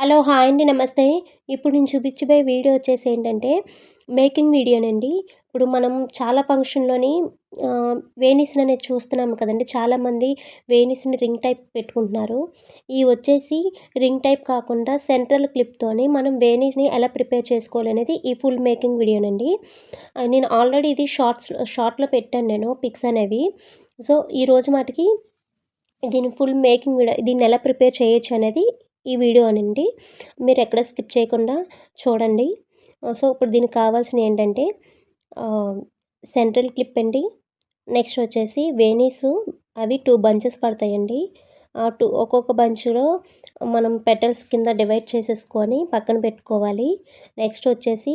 Hello hi అండి నమస్తే. ఇప్పుడు నేను చూపించబోయే వీడియో వచ్చేసి ఏంటంటే మేకింగ్ వీడియోనండి. ఇప్పుడు మనం చాలా ఫంక్షన్లోని వేణీస్ని అనేది చూస్తున్నాం కదండి. చాలామంది వేణీస్ని రింగ్ టైప్ పెట్టుకుంటున్నారు. ఈ వచ్చేసి రింగ్ టైప్ కాకుండా సెంట్రల్ క్లిప్తోని మనం వేణిస్ని ఎలా ప్రిపేర్ చేసుకోవాలనేది ఈ ఫుల్ మేకింగ్ వీడియోనండి. నేను ఆల్రెడీ ఇది షార్ట్స్ షార్ట్లో పెట్టాను నేను పిక్స్ అనేవి. సో ఈరోజు మాటికి దీని ఫుల్ మేకింగ్ వీడియో దీన్ని ఎలా ప్రిపేర్ చేయొచ్చు అనేది ఈ వీడియో అనండి. మీరు ఎక్కడ స్కిప్ చేయకుండా చూడండి. సో ఇప్పుడు దీనికి కావాల్సినవి ఏంటంటే సెంట్రల్ క్లిప్ అండి. నెక్స్ట్ వచ్చేసి వేనీసు అవి టూ బంచెస్ పడతాయండి. ఆ టూ ఒక్కొక్క బంచ్లో మనం పెటల్స్ కింద డివైడ్ చేసేసుకొని పక్కన పెట్టుకోవాలి. నెక్స్ట్ వచ్చేసి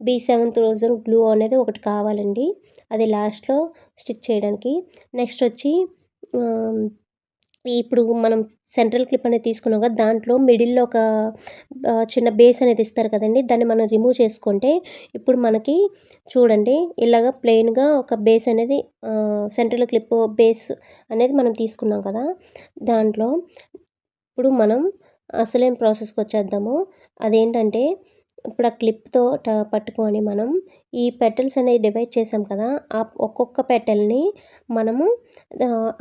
బీ సెవెంత్ రోజు గ్లూ అనేది ఒకటి కావాలండి. అది లాస్ట్లో స్టిచ్ చేయడానికి. నెక్స్ట్ వచ్చి ఇప్పుడు మనం సెంట్రల్ క్లిప్ అనేది తీసుకున్నాం కదా దాంట్లో మిడిల్లో ఒక చిన్న బేస్ అనేది ఇస్తారు కదండి దాన్ని మనం రిమూవ్ చేసుకుంటే ఇప్పుడు మనకి చూడండి ఇలాగ ప్లెయిన్గా ఒక బేస్ అనేది సెంట్రల్ క్లిప్ బేస్ అనేది మనం తీసుకున్నాం కదా దాంట్లో ఇప్పుడు మనం అసలైన ప్రాసెస్కి వచ్చేద్దాము అదేంటంటే ఇప్పుడు ఆ క్లిప్తో పట్టుకొని మనం ఈ పెటల్స్ అనేవి డివైడ్ చేసాం కదా ఆ ఒక్కొక్క పెటల్ని మనము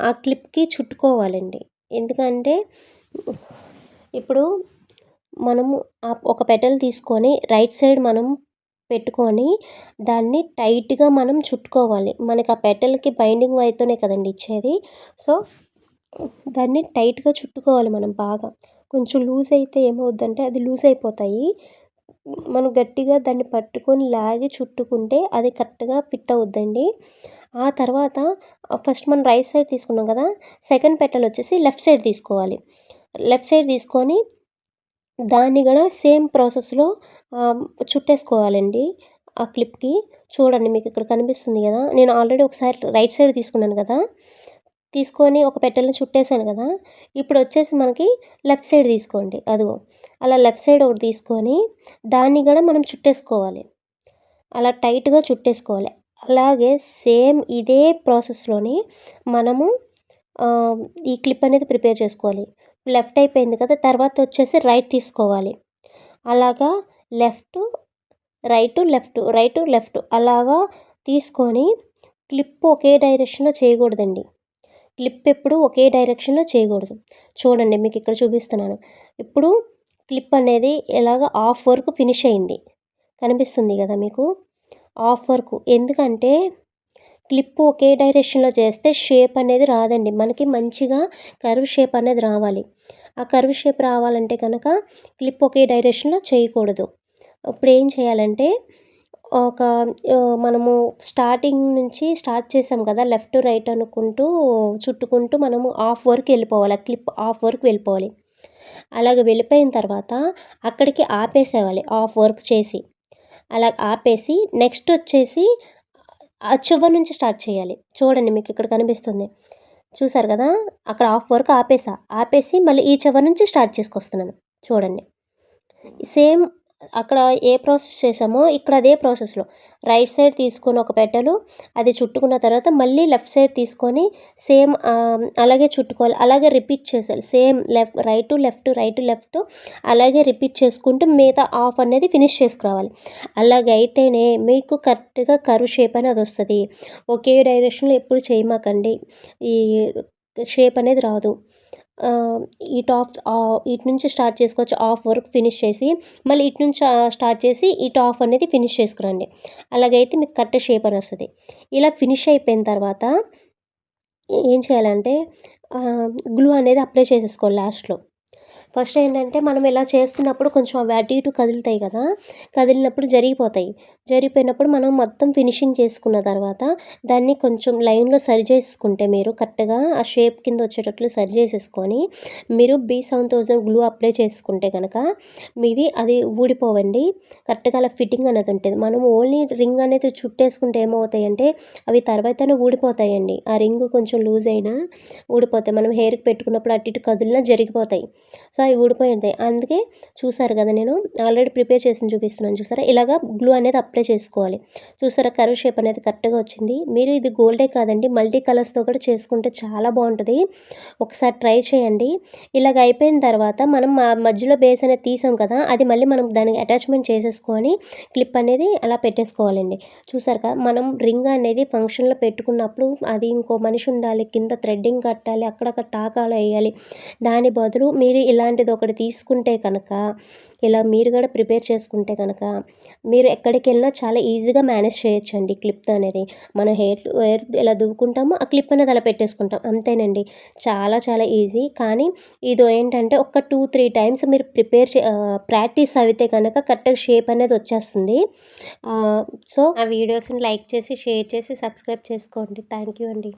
ఆ క్లిప్కి చుట్టుకోవాలండి. ఎందుకంటే ఇప్పుడు మనము ఒక పెటల్ తీసుకొని రైట్ సైడ్ మనం పెట్టుకొని దాన్ని టైట్గా మనం చుట్టుకోవాలి. మనకి ఆ పెటల్కి బైండింగ్ వైర్తోనే కదండి ఇచ్చేది. సో దాన్ని టైట్గా చుట్టుకోవాలి మనం బాగా. కొంచెం లూజ్ అయితే ఏమవుద్దంటే అది లూజ్ అయిపోతాయి. మనం గట్టిగా దాన్ని పట్టుకొని లాగి చుట్టుకుంటే అది కరెక్ట్గా ఫిట్ అవుద్దండి. ఆ తర్వాత ఫస్ట్ మనం రైట్ సైడ్ తీసుకున్నాం కదా సెకండ్ పెట్టెలు వచ్చేసి లెఫ్ట్ సైడ్ తీసుకోవాలి. లెఫ్ట్ సైడ్ తీసుకొని దాన్ని కూడా సేమ్ ప్రాసెస్లో చుట్టేసుకోవాలండి ఆ క్లిప్కి. చూడండి మీకు ఇక్కడ కనిపిస్తుంది కదా నేను ఆల్రెడీ ఒకసారి రైట్ సైడ్ తీసుకున్నాను కదా తీసుకొని ఒక పెట్టెలను చుట్టేసాను కదా ఇప్పుడు వచ్చేసి మనకి లెఫ్ట్ సైడ్ తీసుకోండి అదిగో. అలా లెఫ్ట్ సైడ్ ఒకటి తీసుకొని దాన్ని కూడా మనం చుట్టేసుకోవాలి. అలా టైట్గా చుట్టేసుకోవాలి. అలాగే సేమ్ ఇదే ప్రాసెస్లోని మనము ఈ క్లిప్ అనేది ప్రిపేర్ చేసుకోవాలి. లెఫ్ట్ అయిపోయింది కదా తర్వాత వచ్చేసి రైట్ తీసుకోవాలి. అలాగా left right left right left అలాగా తీసుకొని క్లిప్ ఒకే డైరెక్షన్లో చేయకూడదండి. క్లిప్ ఎప్పుడు ఒకే డైరెక్షన్లో చేయకూడదు. చూడండి మీకు ఇక్కడ చూపిస్తున్నాను. ఇప్పుడు క్లిప్ అనేది ఎలాగ ఆఫ్ వర్క్ ఫినిష్ అయింది. కనిపిస్తుంది కదా మీకు? Off work. ఎందుకంటే క్లిప్ ఒకే డైరెక్షన్లో చేస్తే షేప్ అనేది రాదండి. మనకి మంచిగా కర్వ్ షేప్ అనేది రావాలి. ఆ కర్వ్ షేప్ రావాలంటే కనుక క్లిప్ ఒకే డైరెక్షన్లో చేయకూడదు. ఇప్పుడు ఏం చేయాలంటే ఒక మనము స్టార్టింగ్ నుంచి స్టార్ట్ చేసాం కదా లెఫ్ట్ రైట్ అనుకుంటూ చుట్టుకుంటూ మనము ఆఫ్ వర్క్ వెళ్ళిపోవాలి క్లిప్ ఆఫ్ వర్క్ వెళ్ళిపోవాలి. అలాగ వెళ్ళిపోయిన తర్వాత అక్కడికి ఆపేసేవాలి ఆఫ్ వర్క్ చేసి. అలా ఆపేసి నెక్స్ట్ వచ్చేసి ఆ చివరి నుంచి స్టార్ట్ చేయాలి. చూడండి మీకు ఇక్కడ కనిపిస్తుంది. చూసారు కదా అక్కడ ఆఫ్ వర్క్ ఆపేసా. ఆపేసి మళ్ళీ ఈ చివరి నుంచి స్టార్ట్ చేసుకొస్తున్నాను. చూడండి. సేమ్ అక్కడ ఏ ప్రాసెస్ చేసామో ఇక్కడ అదే ప్రాసెస్లో. రైట్ సైడ్ తీసుకొని ఒక పెట్టలు అది చుట్టుకున్న తర్వాత మళ్ళీ లెఫ్ట్ సైడ్ తీసుకొని సేమ్ అలాగే చుట్టుకోవాలి. అలాగే రిపీట్ చేసేయాలి. Same left right left right left అలాగే రిపీట్ చేసుకుంటూ మిగతా ఆఫ్ అనేది ఫినిష్ చేసుకురావాలి. అలాగే అయితేనే మీకు కరెక్ట్గా కరు షేప్ అనేది వస్తుంది. ఒకే డైరెక్షన్లో ఎప్పుడు చేయమాకండి. ఈ షేప్ అనేది రాదు. ఈ టాప్ ఇటు నుంచి స్టార్ట్ చేసుకోవచ్చు ఆఫ్ వరకు ఫినిష్ చేసి మళ్ళీ ఇటు నుంచి స్టార్ట్ చేసి ఈ టాప్ అనేది ఫినిష్ చేసుకురండి. అలాగైతే మీకు కరెక్ట్ షేప్ అని వస్తుంది. ఇలా ఫినిష్ అయిపోయిన తర్వాత ఏం చేయాలంటే గ్లూ అనేది అప్లై చేసేసుకోవాలి లాస్ట్లో. ఫస్ట్ ఏంటంటే మనం ఇలా చేస్తున్నప్పుడు కొంచెం అవి అటు ఇటు కదులుతాయి కదా కదిలినప్పుడు జరిగిపోతాయి. జరిగిపోయినప్పుడు మనం మొత్తం ఫినిషింగ్ చేసుకున్న తర్వాత దాన్ని కొంచెం లైన్లో సరి చేసుకుంటే మీరు కరెక్ట్గా ఆ షేప్ కింద వచ్చేటట్లు సరి చేసేసుకొని మీరు B seven thousand glue apply చేసుకుంటే కనుక మీది అది ఊడిపోవండి. కరెక్ట్గా అలా ఫిట్టింగ్ అనేది ఉంటుంది. మనం ఓన్లీ రింగ్ అనేది చుట్టేసుకుంటే ఏమవుతాయంటే అవి తర్వాతనే ఊడిపోతాయండి. ఆ రింగ్ కొంచెం లూజ్ అయినా ఊడిపోతాయి. మనం హెయిర్కి పెట్టుకున్నప్పుడు అటు ఇటు కదులినా జరిగిపోతాయి. సో అవి ఊడిపోయి ఉంటాయి అందుకే చూసారు కదా నేను ఆల్రెడీ ప్రిపేర్ చేసి చూపిస్తున్నాను చూసారా? ఇలాగా గ్లూ అనేది అప్లై చేసుకోవాలి. చూసారా కర్వ్ షేప్ అనేది కరెక్ట్గా వచ్చింది. మీరు ఇది గోల్డే కాదండి మల్టీ కలర్స్తో కూడా చేసుకుంటే చాలా బాగుంటుంది. ఒకసారి ట్రై చేయండి. ఇలాగ అయిపోయిన తర్వాత మనం మధ్యలో బేస్ అనేది తీసాం కదా అది మళ్ళీ మనం దానికి అటాచ్మెంట్ చేసేసుకొని క్లిప్ అనేది అలా పెట్టేసుకోవాలండి. చూసారు కదా మనం రింగ్ అనేది ఫంక్షన్లో పెట్టుకున్నప్పుడు అది ఇంకో మనిషి ఉండాలి కింద థ్రెడ్డింగ్ కట్టాలి అక్కడక్కడ టాకాలు వేయాలి. దాని బదులు మీరు ఇలాంటిది ఒకటి తీసుకుంటే కనుక ఇలా మీరు కూడా ప్రిపేర్ చేసుకుంటే కనుక మీరు ఎక్కడికి వెళ్ళినా చాలా ఈజీగా మేనేజ్ చేయొచ్చండి క్లిప్ అనేది. మనం హెయిర్ హెయిర్ ఎలా దువ్వుకుంటామో ఆ క్లిప్ అనేది అలా పెట్టేసుకుంటాం. అంతేనండి. చాలా చాలా ఈజీ. కానీ ఇది ఏంటంటే ఒక టూ త్రీ టైమ్స్ మీరు ప్రిపేర్ చే ప్రాక్టీస్ అయితే కనుక కరెక్ట్గా షేప్ అనేది వచ్చేస్తుంది. సో ఆ వీడియోస్ని లైక్ చేసి షేర్ చేసి సబ్స్క్రైబ్ చేసుకోండి. థ్యాంక్ యూ అండి.